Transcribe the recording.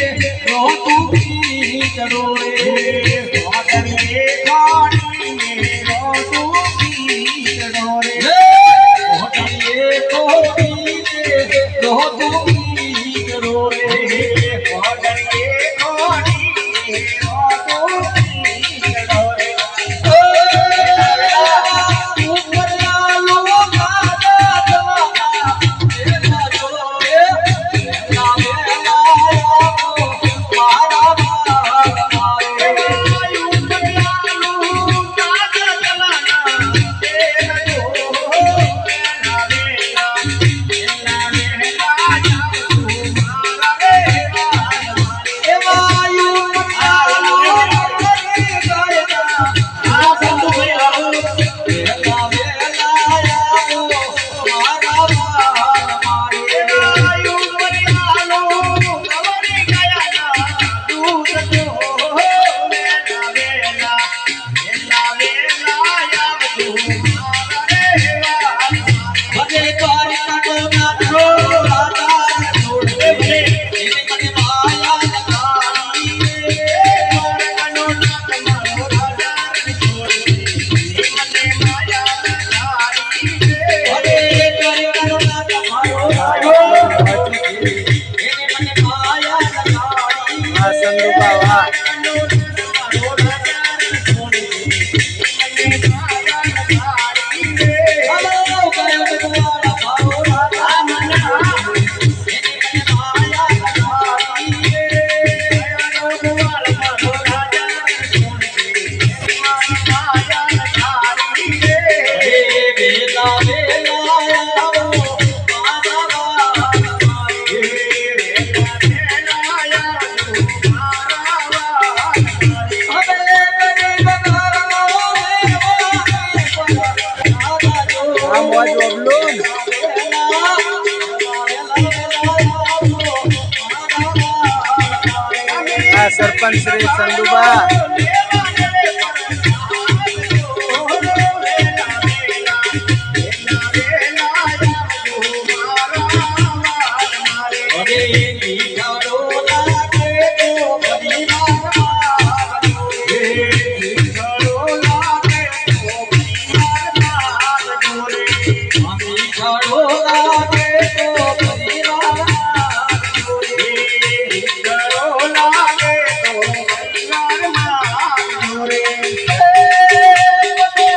આ ઓબલું આ સરપંચ શ્રી ચંદુબા